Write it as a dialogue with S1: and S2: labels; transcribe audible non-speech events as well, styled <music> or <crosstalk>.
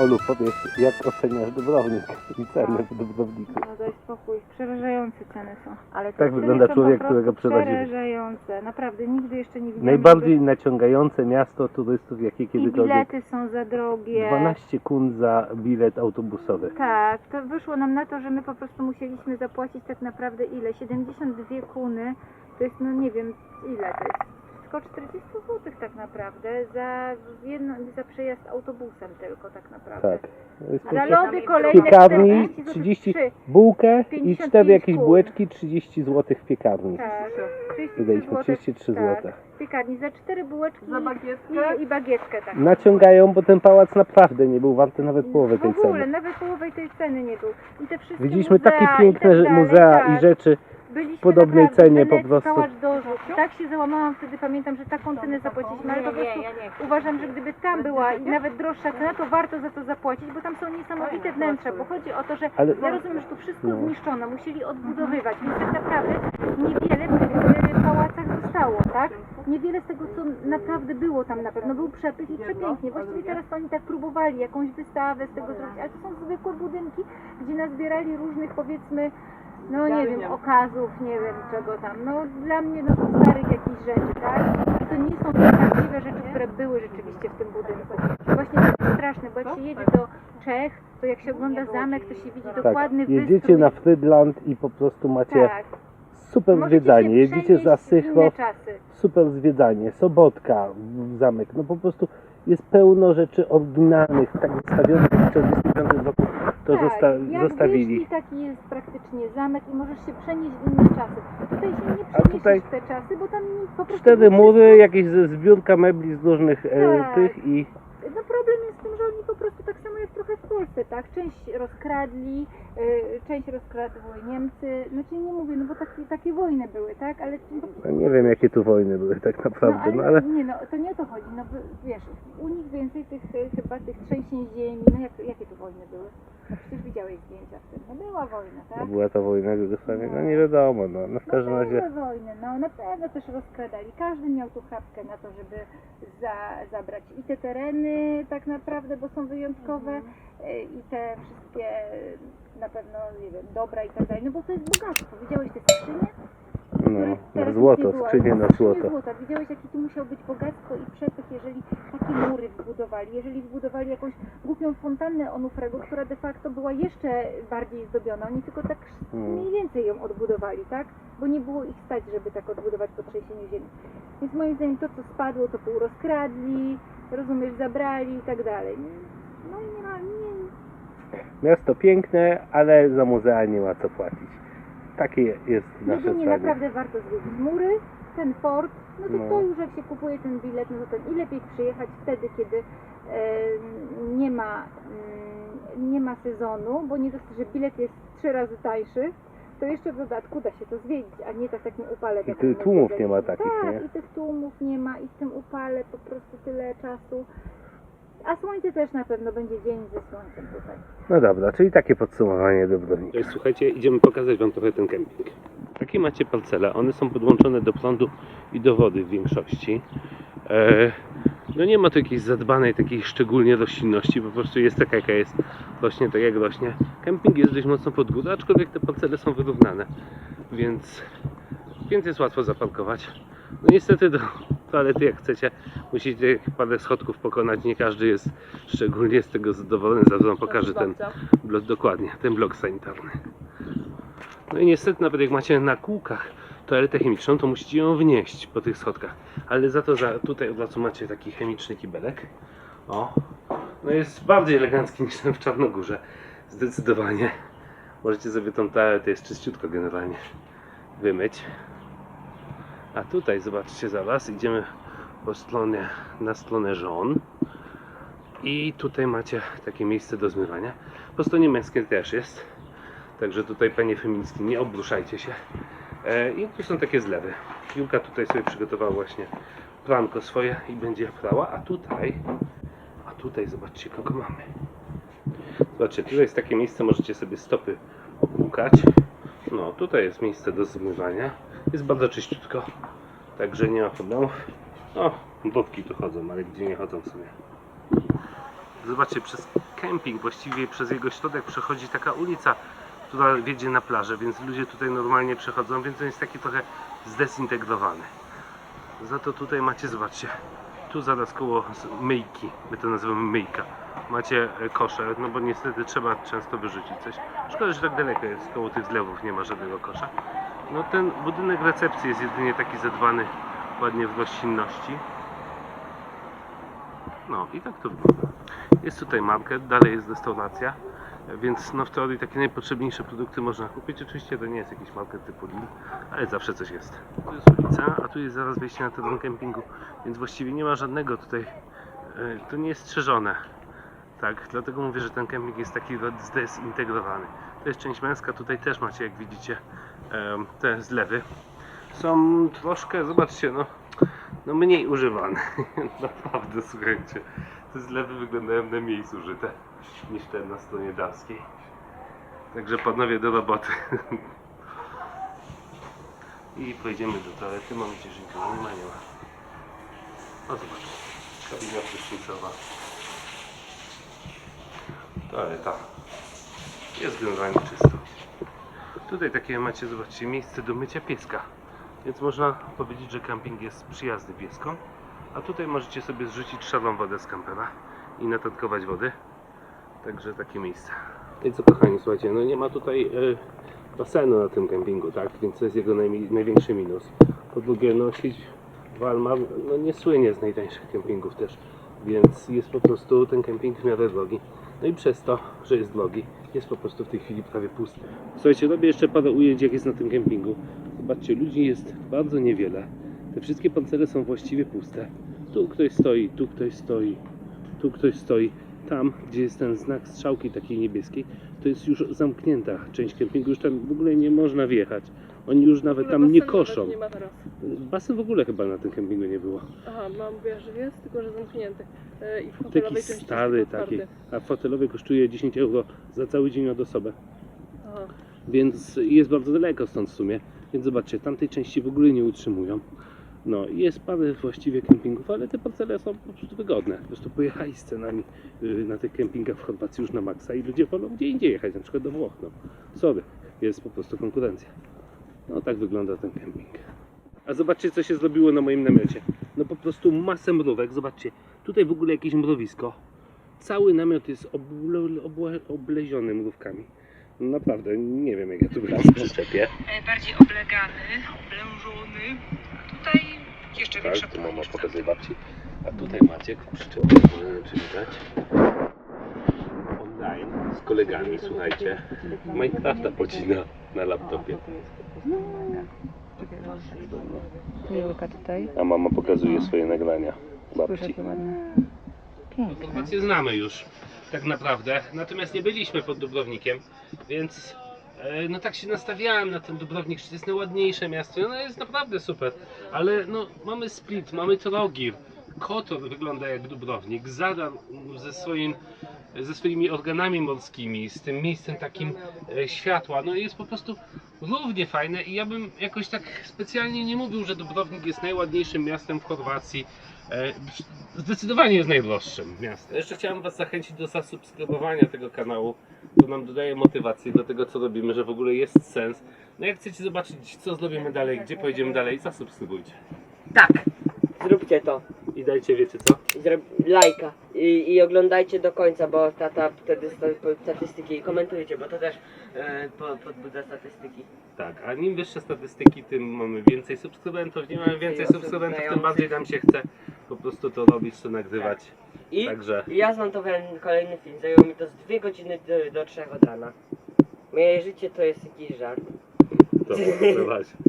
S1: Olu, powiedz, jak oceniasz Dubrownik i ceny w Dubrowniku?
S2: No daj spokój, przerażające ceny są. Ale te
S1: Tak
S2: ceny
S1: wygląda
S2: są
S1: człowiek,
S2: po prostu
S1: którego przerazili.
S2: Przerażające, naprawdę, nigdy jeszcze nie widziałam.
S1: Najbardziej naciągające miasto turystów, jakie
S2: I
S1: kiedykolwiek.
S2: bilety są za drogie.
S1: 12 kun za bilet autobusowy.
S2: Tak, to wyszło nam na to, że my po prostu musieliśmy zapłacić tak naprawdę ile? 72 kuny, to jest no nie wiem ile to jest. Tylko 40 zł tak naprawdę za, jedno, za przejazd autobusem tylko tak naprawdę.
S1: Tak.
S2: Za lody kolejne
S1: Piekarni
S2: 40 zł,
S1: 30,
S2: trzy.
S1: bułkę i
S2: 55
S1: cztery jakieś bułeczki 30 zł w piekarni.
S2: Tak, 33
S1: Wydaliśmy
S2: zł.
S1: 33
S2: tak,
S1: zł.
S2: w piekarni za 4 bułeczki
S3: Za bagietkę?
S2: i, i bagietkę tak.
S1: Naciągają, bo ten pałac naprawdę nie był warty nawet połowy tej
S2: w ogóle,
S1: ceny.
S2: nawet połowy tej ceny nie był. I te wszystkie
S1: Widzieliśmy
S2: muzea
S1: takie
S2: i
S1: piękne
S2: tak dalej,
S1: muzea
S2: tak.
S1: i rzeczy.
S2: Byliśmy
S1: podobnej
S2: naprawdę
S1: cenie po prostu.
S2: Tak się załamałam wtedy, pamiętam, że taką cenę zapłaciliśmy, ale po prostu uważam, że gdyby tam była i nawet droższa cena, to warto za to zapłacić, bo tam są niesamowite wnętrza, bo chodzi o to, że
S1: Ale-
S2: ja rozumiem, że tu wszystko
S1: No.
S2: zniszczono, musieli odbudowywać, więc tak naprawdę niewiele w pałacach zostało, tak? Niewiele z tego, co naprawdę było tam na pewno, był przepych i przepięknie. Właściwie teraz to oni tak próbowali jakąś wystawę z tego zrobić, ale to są zwykłe budynki, gdzie nazbierali różnych, powiedzmy, no nie wiem, okazów, nie wiem czego tam. No dla mnie no to starych jakichś rzeczy, tak? I to nie są te prawdziwe rzeczy, które były rzeczywiście w tym budynku. Właśnie to jest straszne, bo jak się jedzie do Czech, to jak się ogląda zamek, to się widzi
S1: Tak,
S2: dokładny
S1: jedziecie
S2: wystrój.
S1: na Frydland i po prostu macie
S2: tak.
S1: super
S2: Możecie
S1: zwiedzanie.
S2: się
S1: Jedziecie
S2: przenieść
S1: za
S2: w inne
S1: Sychrow,
S2: czasy.
S1: super zwiedzanie. Sobotka, w- zamek. No po prostu jest pełno rzeczy oryginalnych, tak zostawionych w 1945 roku. To
S2: tak,
S1: zosta
S2: jak
S1: zostawili.
S2: Wyszli, taki jest praktycznie zamek i możesz się przenieść w inne czasy. Tutaj się nie przeniesiesz
S1: tutaj
S2: w te czasy, bo tam po prostu...
S1: Cztery mury, jakieś zbiórka mebli z różnych e,
S2: Tak.
S1: tych i
S2: No problem jest w tym, że oni po prostu tak samo jak trochę w Polsce, tak? Część rozkradli, y, część rozkradły Niemcy, znaczy nie mówię, no bo takie, takie wojny były, tak? Ale
S1: no nie wiem jakie tu wojny były tak naprawdę, no ale
S2: Nie no, to nie o to chodzi, no wiesz, u nich więcej tych y, chyba tych trzęsień ziemi, no jak, jakie tu wojny były? No przecież widziałeś zdjęcia w tym, no była wojna, tak?
S1: no była ta wojna w Jugosławii, no nie wiadomo, no, no w każdym
S2: no,
S1: razie
S2: były wojny, no na pewno też rozkradali. Każdy miał tu chrapkę na to, żeby za, zabrać i te tereny tak naprawdę, bo są wyjątkowe y, i te wszystkie na pewno, nie wiem, dobra i tak dalej, no bo to jest bogactwo. Widziałeś te skrzynie?
S1: No, na złoto,
S2: ale
S1: na złoto.
S2: złota. Widziałeś, jakie tu musiał być bogactwo i przepych, jeżeli takie mury wbudowali, jeżeli wbudowali jakąś głupią fontannę Onufrego, która de facto była jeszcze bardziej zdobiona. Oni tylko tak
S1: Mm.
S2: mniej więcej ją odbudowali, tak? Bo nie było ich stać, żeby tak odbudować po trzęsieniu ziemi. Więc moim zdaniem to, co spadło, to pół rozkradli, rozumiesz, zabrali i tak dalej. No i nie ma, nie,
S1: Miasto piękne, ale za muzea nie ma co płacić. Takie jest nasze
S2: Jedynie
S1: zdanie.
S2: naprawdę warto zwiedzić mury, ten port, no to
S1: No.
S2: to już jak się kupuje ten bilet, no to ten, i lepiej przyjechać wtedy, kiedy e, nie ma mm, nie ma sezonu, bo nie dość, że bilet jest trzy razy tańszy, to jeszcze w dodatku da się to zwiedzić, a nie tak w takim upale.
S1: I
S2: jak
S1: ty-
S2: my
S1: tłumów nie ma takich,
S2: tak,
S1: nie?
S2: i tych tłumów nie ma i w tym upale po prostu tyle czasu. A słońce też na pewno będzie dzień ze słońcem tutaj.
S1: No dobra, czyli takie podsumowanie Dobrownika. Słuchajcie, idziemy pokazać Wam trochę ten kemping. Takie macie parcele, one są podłączone do prądu i do wody w większości. E, no nie ma tu jakiejś zadbanej takiej szczególnie roślinności, po prostu jest taka jaka jest, rośnie tak jak rośnie. Kemping jest dość mocno pod górę, aczkolwiek te parcele są wyrównane, więc, więc jest łatwo zaparkować. No niestety do toalety jak chcecie, musicie parę schodków pokonać, nie każdy jest szczególnie z tego zadowolony, zaraz Wam pokażę ten blok, dokładnie, ten blok sanitarny. No i niestety nawet jak macie na kółkach toaletę chemiczną, to musicie ją wnieść po tych schodkach. Ale za to za, tutaj od razu macie taki chemiczny kibelek. O, no jest bardziej elegancki niż ten w Czarnogórze. Zdecydowanie. Możecie sobie tą toaletę, jest czyściutko generalnie, wymyć. A tutaj, zobaczcie zaraz, idziemy po stronie, na stronę żon. I tutaj macie takie miejsce do zmywania. Po stronie męskiej też jest. Także tutaj panie feministki, nie obruszajcie się. E, I tu są takie zlewy. Julka tutaj sobie przygotowała właśnie planko swoje i będzie prała, a tutaj, a tutaj zobaczcie kogo mamy. Zobaczcie, tutaj jest takie miejsce, możecie sobie stopy opłukać. No, tutaj jest miejsce do zmywania. Jest bardzo czyściutko, także nie ma problemów. O, wodki tu chodzą, ale gdzie nie chodzą w sumie. Zobaczcie, przez kemping, właściwie przez jego środek przechodzi taka ulica, która wiedzie na plażę, więc ludzie tutaj normalnie przechodzą, więc on jest taki trochę zdezintegrowany. Za to tutaj macie, zobaczcie, tu zaraz koło myjki, my to nazywamy myjka, macie e, kosze, no bo niestety trzeba często wyrzucić coś. Szkoda, że tak daleko jest, koło tych zlewów nie ma żadnego kosza. No ten budynek recepcji jest jedynie taki zadbany ładnie w roślinności. No i tak to wygląda. Jest tutaj market, dalej jest restauracja, więc no w teorii takie najpotrzebniejsze produkty można kupić. Oczywiście to nie jest jakiś market typu Lidl, ale zawsze coś jest. Tu jest ulica, a tu jest zaraz wejście na teren kempingu, więc właściwie nie ma żadnego tutaj, e, to nie jest strzeżone. Tak, dlatego mówię, że ten kemping jest taki zdezintegrowany. To jest część męska, tutaj też macie, jak widzicie, te zlewy. Są troszkę, zobaczcie, no, no mniej używane. <laughs> Naprawdę, słuchajcie. Te zlewy wyglądają na mniej zużyte niż te na stronie damskiej. Także panowie do roboty. <laughs> I pojedziemy do toalety. Mam nadzieję, że nikogo nie ma, nie ma. O zobacz. Kabina prysznicowa. Toaleta. Jest generalnie czysto. Tutaj takie macie, zobaczcie, miejsce do mycia pieska. Więc można powiedzieć, że camping jest przyjazny pieskom. A tutaj możecie sobie zrzucić szarą wodę z kampera i natatkować wody. Także takie miejsce. I co kochani, słuchajcie, no nie ma tutaj e, basenu na tym kempingu, tak? Więc to jest jego największy minus. Po drugie, no sieć Walmar no, nie słynie z najtańszych kempingów też. Więc jest po prostu ten kemping w miarę drogi. No i przez to, że jest drogi, jest po prostu w tej chwili prawie pusty. Słuchajcie, robię jeszcze parę ujęć jak jest na tym kempingu. Zobaczcie, ludzi jest bardzo niewiele. Te wszystkie pancele są właściwie puste. Tu ktoś stoi, tu ktoś stoi, tu ktoś stoi. Tam, gdzie jest ten znak strzałki takiej niebieskiej, to jest już zamknięta część kempingu, już tam w ogóle nie można wjechać. Oni już nawet tam nie koszą.
S3: Nie ma teraz.
S1: Basen w ogóle chyba na tym kempingu nie było.
S3: Aha, mam mówię, że jest, tylko że zamknięty. E, I w
S1: Taki
S3: części
S1: stary taki,
S3: otwarty.
S1: a fotelowy kosztuje 10 euro za cały dzień od osobę.
S3: Aha.
S1: Więc jest bardzo daleko stąd w sumie. Więc zobaczcie, tamtej części w ogóle nie utrzymują. No, jest parę właściwie kempingów, ale te parcele są po prostu wygodne. Po prostu pojechali z cenami y, na tych kempingach w Chorwacji już na maksa i ludzie wolą gdzie indziej jechać, na przykład do Włoch. No, sorry, jest po prostu konkurencja. No, tak wygląda ten kemping. A zobaczcie, co się zrobiło na moim namiocie. No po prostu masę mrówek. Zobaczcie, tutaj w ogóle jakieś mrowisko. Cały namiot jest oble, oble, obleziony mrówkami. No naprawdę, nie wiem jak ja tu raz przyczepię.
S4: e, bardziej oblegany, oblężony. A tutaj jeszcze większa
S1: Tak, tu mama pokazuje babci. A tutaj Maciek przyczepił, nie wiem kolegami, słuchajcie. Minecrafta pocina na laptopie.
S5: Miłka tutaj.
S1: A mama pokazuje swoje nagrania
S5: Spójrz
S1: babci.
S5: jakie ładne. Piękne.
S1: Chorwację znamy już, tak naprawdę. Natomiast nie byliśmy pod Dubrownikiem, więc e, no tak się nastawiałem na ten Dubrownik, że to jest najładniejsze miasto. i Ono jest naprawdę super. Ale no mamy Split, mamy Trogir. Kotor wygląda jak Dubrownik. Zadar ze, swoim, ze swoimi organami morskimi, z tym miejscem takim e, światła. No jest po prostu równie fajne i ja bym jakoś tak specjalnie nie mówił, że Dubrownik jest najładniejszym miastem w Chorwacji. E, Zdecydowanie jest najdroższym miastem. Jeszcze chciałem Was zachęcić do zasubskrybowania tego kanału. To nam dodaje motywację do tego, co robimy, że w ogóle jest sens. No jak chcecie zobaczyć, co zrobimy dalej, gdzie pojedziemy dalej, zasubskrybujcie.
S6: Tak, zróbcie to.
S1: I dajcie, wiecie co?
S6: Zrob lajka I, i oglądajcie do końca, bo tata wtedy statystyki i komentujcie, bo to też e, po, podbudza statystyki.
S1: Tak, a im wyższe statystyki, tym mamy więcej subskrybentów. Nie mamy więcej
S6: osób
S1: subskrybentów, tym
S6: znających.
S1: bardziej nam się chce po prostu to robić, to nagrywać.
S6: I
S1: Także
S6: ja zmontowałem kolejny film, zajęło mi to z 2 godziny do, do 3 od rana. Moje życie to jest jakiś żart.
S1: to, to, to,